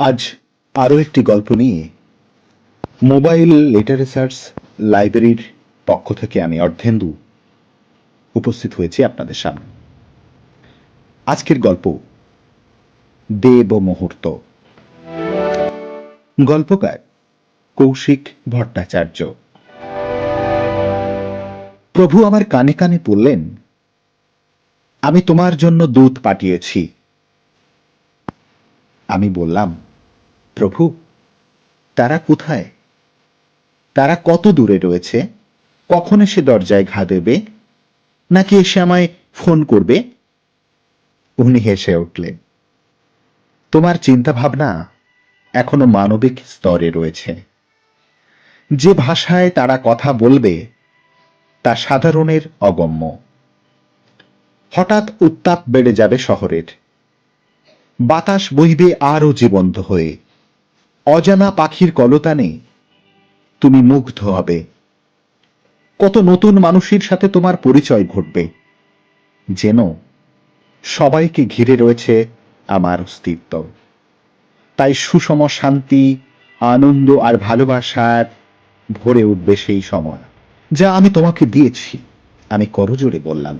আজ আরও একটি গল্প নিয়ে মোবাইল লিটারেচার্স লাইব্রেরির পক্ষ থেকে আমি অর্ধেন্দু উপস্থিত হয়েছি আপনাদের সামনে। আজকের গল্প দেব মুহূর্ত। গল্পকার কৌশিক ভট্টাচার্য। প্রভু আমার কানে কানে বললেন, আমি তোমার জন্য দুধ পাঠিয়েছি। আমি বললাম প্রভু, তারা কোথায়? তারা কত দূরে রয়েছে? কখন এসে দরজায় ঘা দেবে? নাকি এসে আমায় ফোন করবে? উনি হেসে উঠলেন, তোমার চিন্তা ভাবনা এখনও মানবিক স্তরে রয়েছে। যে ভাষায় তারা কথা বলবে, তা সাধারণের অগম্য। হঠাৎ উত্তাপ বেড়ে যাবে শহরের। বাতাস বইবে আরও জীবন্ত হয়ে। অজানা পাখির কলতানে তুমি মুগ্ধ হবে। কত নতুন মানুষের সাথে তোমার পরিচয় ঘটবে, যেন সবাইকে ঘিরে রয়েছে আমার অস্তিত্ব। তাই সুষম শান্তি, আনন্দ আর ভালোবাসার ভরে উঠবে সেই সময়, যা আমি তোমাকে দিয়েছি। আমি করজোড়ে বললাম,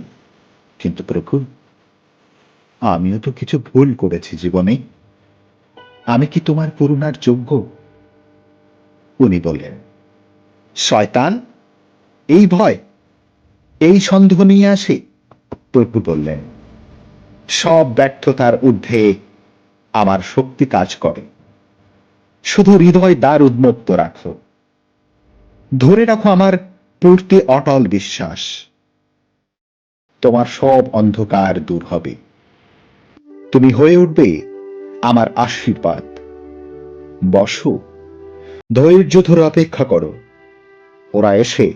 কিন্তু প্রভু, আমিও তো কিছু ভুল করেছি জীবনে। আমি কি তোমার করুণার যোগ্য? উনি বললেন, শয়তান, এই ভয়, এই সন্দেহ নিয়ে আসে? প্রভু বললেন, সব ব্যর্থতার ঊর্ধ্বে আমার শক্তি কাজ করে। শুধু হৃদয় দ্বার উন্মুক্ত রাখো। ধরে রাখো আমার পূর্তি অটল বিশ্বাস। তোমার সব অন্ধকার দূর হবে। তুমি হয়ে উঠবে আমার আশীর্বাদ। বসো, ধৈর্য ধরে অপেক্ষা করো। ওরা এসে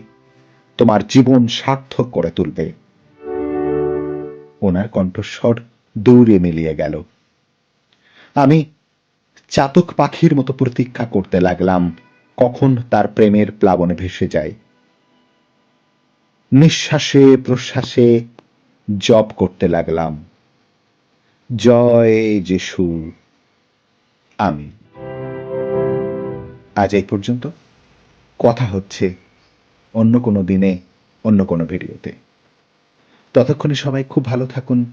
তোমার জীবন সার্থক করে তুলবে। ওনার কণ্ঠস্বর দৌড়ে মিলিয়ে গেল। আমি চাতক পাখির মতো প্রতীক্ষা করতে লাগলাম, কখন তার প্রেমের প্লাবনে ভেসে যায়। নিঃশ্বাসে, প্রশ্বাসে জপ করতে লাগলাম। জয় যিশু। আমি আজ এই পর্যন্ত। কথা হচ্ছে অন্য কোনো দিনে, অন্য কোনো ভিডিওতে। ততক্ষণে সবাই খুব ভালো থাকুন,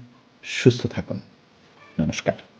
সুস্থ থাকুন। নমস্কার।